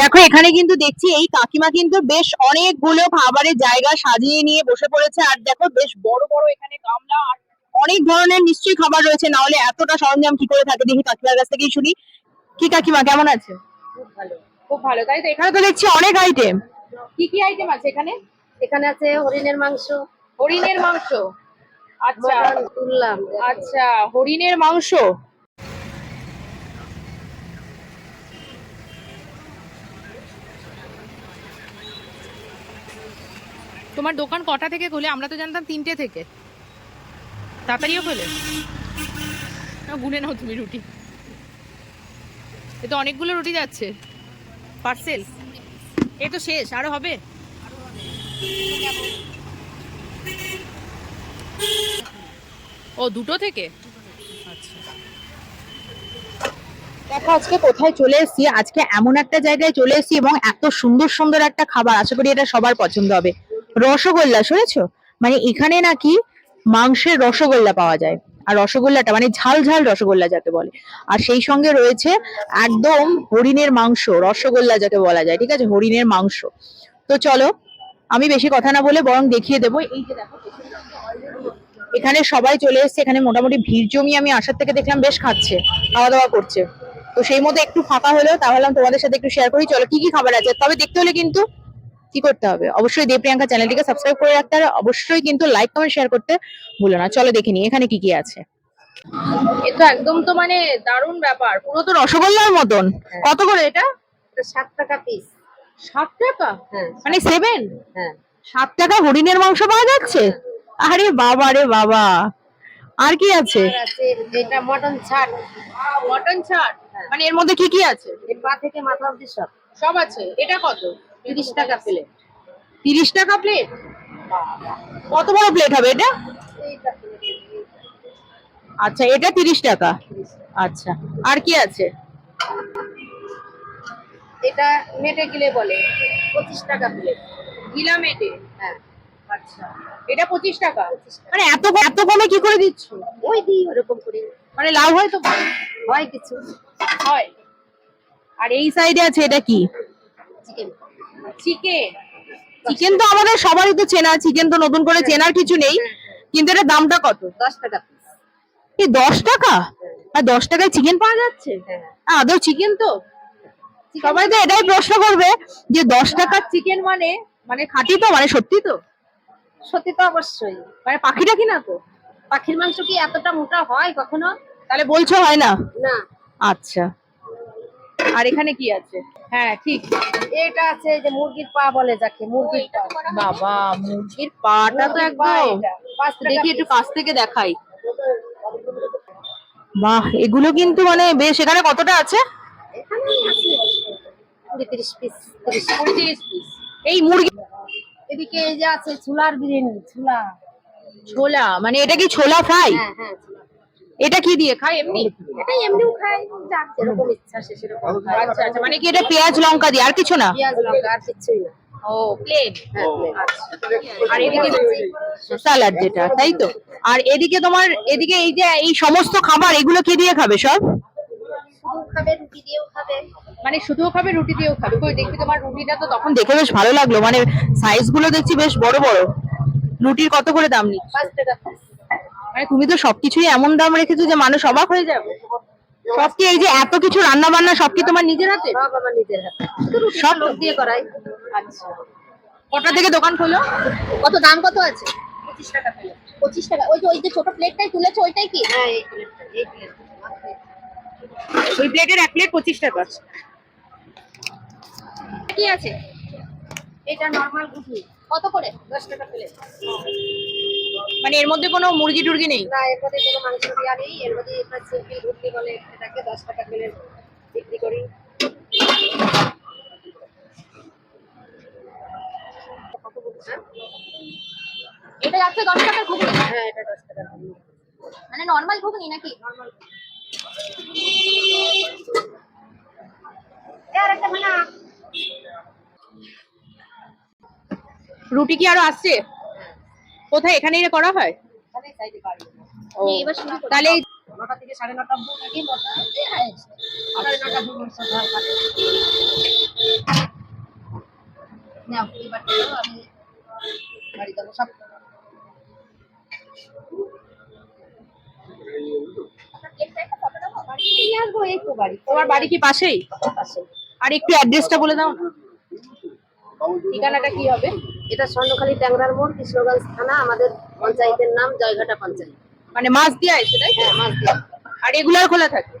দেখো এখানে কিন্তু দেখছি এই কাকিমা কিন্তু বেশ অনেকগুলো খাবারের জায়গা সাজিয়ে নিয়ে বসে পড়েছে। আর দেখো বেশ বড় বড় এখানে গামলা আর অনেক ধরনের নিশ্চয়ই খাবার রয়েছে। না হলে এতটা সরঞ্জাম কি করে থাকে? দেখি কাকিমার কাছ থেকেই শুনি। কি কাকিমা কেমন আছে? খুব ভালো খুব ভালো। তাই তো এখানে তো দেখছি অনেক আইটেম কি কি আইটেম আছে এখানে? এখানে আছে হরিণের মাংস। হরিণের মাংস? আচ্ছা। আচ্ছা হরিণের মাংস? তোমার দোকান কটা থেকে খোলে? আমরা তো জানতাম তিনটে থেকে। তাড়াতাড়িও খোলে। গুনে নাও তুমি রুটি। এ তো অনেকগুলো রুটি যাচ্ছে। পার্সেল। এ তো শেষ। আরও হবে? ও, দুটো থেকে? আচ্ছা। দেখো, আজকে কোথায় চলে এসেছি? আজকে এমন একটা জায়গায় চলে এসেছি এবং এত সুন্দর সুন্দর একটা খাবার। আশা করি এটা সবার পছন্দ হবে। রসগোল্লা, শুনেছো? মানে এখানে নাকি মাংসের রসগোল্লা পাওয়া যায়। আর রসগোল্লাটা মানে ঝাল ঝাল রসগোল্লা যাকে বলে। আর সেই সঙ্গে রয়েছে একদম হরিণের মাংস, রসগোল্লা যাকে বলা যায়, ঠিক আছে? হরিণের মাংস। তো চলো, আমি বেশি কথা না বলে বরং দেখিয়ে দেবো। এই যে দেখো, এখানে সবাই চলে এসেছে, এখানে মোটামুটি ভিড় জমিয়ে আমি আসার থেকে দেখলাম বেশ খাচ্ছে খাওয়া দাওয়া করছে। তো সেই মধ্যে একটু ফাঁকা হলেও তাহলে তোমাদের সাথে একটু শেয়ার করি। চলো, কি কি খাবার আছে? তবে দেখতে হলে কিন্তু কি করতে হবে? অবশ্যই দেব প্রিয়াঙ্কা চ্যানেলটিকে সাবস্ক্রাইব করে রাখতে হবে অবশ্যই কিন্তু লাইক কমেন্ট শেয়ার করতে ভুলো না। চলো দেখে নিই এখানে কি কি আছে? এটা একদম তো মানে দারুণ ব্যাপার। পুরো তো রসগোল্লার মতন। কত করে এটা? সাত টাকা পিস সাত টাকা? হ্যাঁ মানে সেভেন হ্যাঁ। সাত টাকা হরিণের মাংস পাওয়া যাচ্ছে? আরে বাবা রে বাবা। আর কি আছে? এটা মটন ছাট মটন ছাড়? মানে এর মধ্যে কি কি আছে? পা থেকে মাথা অব্দি সব। সব আছে। এটা কত? তিরিশ টাকা প্লেট তিরিশ টাকা প্লেট কত বড় প্লেট হবে এটা? আচ্ছা এটা তিরিশ টাকা। আচ্ছা আর কি আছে? এটা মেটে গিলে বলে পঁচিশ টাকা প্লেট গিলা মেটে? হ্যাঁ। আচ্ছা এটা পঁচিশ টাকা? 25 টাকা। মানে এত এত কমে কি করে দিচ্ছ? ওই দিই ওরকম করে। মানে লাভ হয় তো? হয় কিছু। হয়। আর এই সাইডে আছে এটা কি? চিকেন চিকেন চিকেন তো আমাদের সবারই তো চেনা চিকেন তো নতুন করে চেনার কিছু নেই। কিন্তু এটা দামটা কত? দশ টাকা এই দশ টাকা? আর দশ টাকায় চিকেন পাওয়া যাচ্ছে? হ্যাঁ। আদৌ চিকেন তো? সবাই তো এটাই প্রশ্ন করবে যে দশ টাকার চিকেন মানে মানে খাঁটি তো মানে সত্যি তো? সত্যি তো অবশ্যই। মানে পাখিটা কি না তো? পাখির মাংস কি এতটা মোটা হয় কখনো? তাহলে বলছো হয় না? না। আচ্ছা। আর এখানে কি আছে? হ্যাঁ ঠিক। এটা আছে যে মুরগির পা বলে যাকে মুরগির পা। বাবা মুরগির পাটা তো একদম। দেখি একটু। কাছ থেকে দেখাই। বাহ এগুলো কিন্তু মানে বেশ এখানে কতটা আছে? এই মুরগি এদিকে এই যে আছে ছোলার বিরিয়ানি ছোলা। ছোলা? মানে এটা কি ছোলা ফ্রাই হ্যাঁ হ্যাঁ। এটা কি দিয়ে খায় এমনি? এটা এমনিও খাই যার যেরকম ইচ্ছা সে সেরকম খায়। আচ্ছা আচ্ছা মানে কি এটা পেঁয়াজ লঙ্কা দিয়ে আর কিছু না? পেঁয়াজ লঙ্কা আর কিচ্ছুই না। ও প্লেন হ্যাঁ আর এদিকে স্যালাড যেটা তাই তো? আর এদিকে তোমার এদিকে এই যে এই সমস্ত খাবার এগুলো কি দিয়ে খাবে সব? খাবে রুটি দিয়েও খাবে। মানে শুধুও খাবে রুটি দিয়েও খাবে। কই দেখি তোমার রুটিটা তো তখন দেখে বেশ ভালো লাগল। মানে সাইজগুলো দেখছি বেশ বড় বড়। রুটির কত করে দাম নিচ্ছ? পাঁচ টাকা piece। মানে তুমি তো সবকিছুই এমন দাম রেখেছো যে মানুষ অবাক হয়ে যাবে। সব কি এই যে এত কিছু রান্না বান্না সব কি তোমার নিজের হাতে? সব আমার নিজের হাতে। সব? লোক দিয়ে করাই। আচ্ছা। কটা থেকে দোকান খোলো? কত দাম কত আছে? পঁচিশ টাকা পঁচিশ টাকা ওই যে ওই যে ছোট প্লেটটাই তুলেছে ওইটাই কি? হ্যাঁ এই প্লেটটা এই প্লেট। ওই প্লেটের এক প্লেট পঁচিশ টাকা। কি আছে? এটা নরমাল ঘুগনি কত করে? দশ টাকা প্লেট। মানে এর মধ্যে কোনো মুরগি টুরগি নেই? না এর মধ্যে কোনো মাংস দেওয়া নেই। এর মধ্যে আপনার সিম্পল ঘুগনি বলে এটাকে দশ টাকা প্লেট বিক্রি করি। এটা যাচ্ছে দশ টাকার ঘুগনি? হ্যাঁ এটা দশ টাকা ঘুগনি। মানে নর্মাল ঘুগনি নাকি? একটা মানে রুটি কি আরও আসছে? কোথায়? করা হয়? এখানে ও, এবার শুরু তাহলে তোমার বাড়ি কি পাশেই? পাশে আর একটু অ্যাড্রেসটা বলে দাও। ঠিকানাটা কি হবে? এটা স্বর্ণখালী ট্যাংরার মোড় কৃষ্ণগঞ্জ থানা আমাদের পঞ্চায়েতের নাম জয়ঘাটা পঞ্চায়েত। মানে মাছ দিয়ে আছে তাই তো? হ্যাঁ মাছ দিয়ে। আর রেগুলার খোলা থাকে?